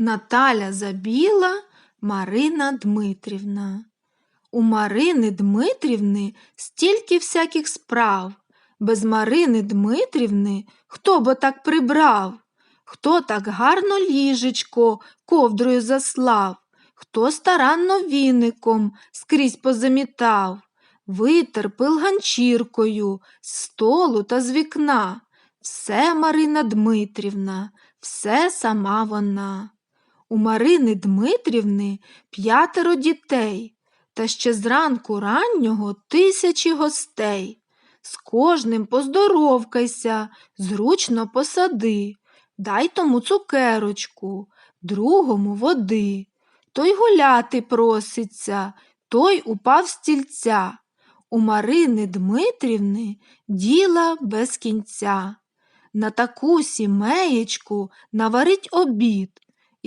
Наталя Забіла, Марина Дмитрівна. У Марини Дмитрівни стільки всяких справ. Без Марини Дмитрівни хто бо так прибрав? Хто так гарно ліжечко ковдрою заслав? Хто старанно віником скрізь позамітав? Витер пил ганчіркою з столу та з вікна. Все Марина Дмитрівна, все сама вона. У Марини Дмитрівни п'ятеро дітей, та ще зранку раннього тисячі гостей. З кожним поздоровкайся, зручно посади, дай тому цукерочку, другому води. Той гуляти проситься, той упав стільця. У Марини Дмитрівни діла без кінця. На таку сімеєчку наварить обід,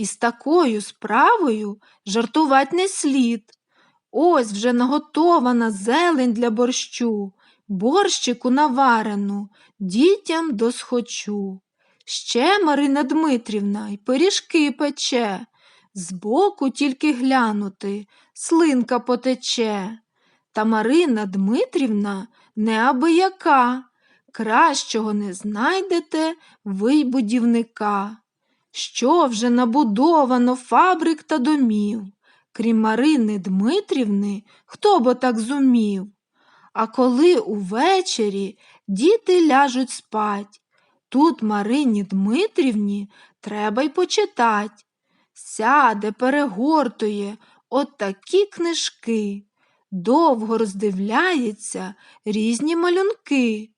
і з такою справою жартувать не слід. Ось вже наготована зелень для борщу, борщику наварену, дітям досхочу. Ще Марина Дмитрівна й пиріжки пече, збоку тільки глянути, слинка потече. Та Марина Дмитрівна неабияка, кращого не знайдете ви й будівника. Що вже набудовано фабрик та домів, крім Марини Дмитрівни, хто бо так зумів? А коли увечері діти ляжуть спать, тут Марині Дмитрівні треба й почитать. Сяде, перегортує от книжки, довго роздивляється різні малюнки.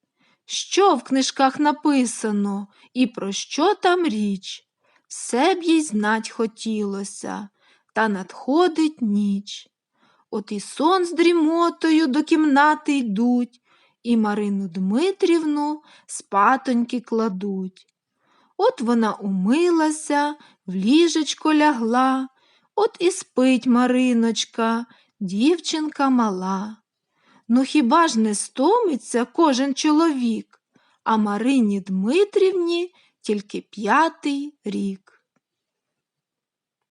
Що в книжках написано і про що там річ? Все б їй знать хотілося, та надходить ніч. От і сон з дрімотою до кімнати йдуть, і Марину Дмитрівну спатоньки кладуть. От вона умилася, в ліжечко лягла, от і спить Мариночка, дівчинка мала. Ну хіба ж не стомиться кожен чоловік, а Марині Дмитрівні тільки п'ятий рік.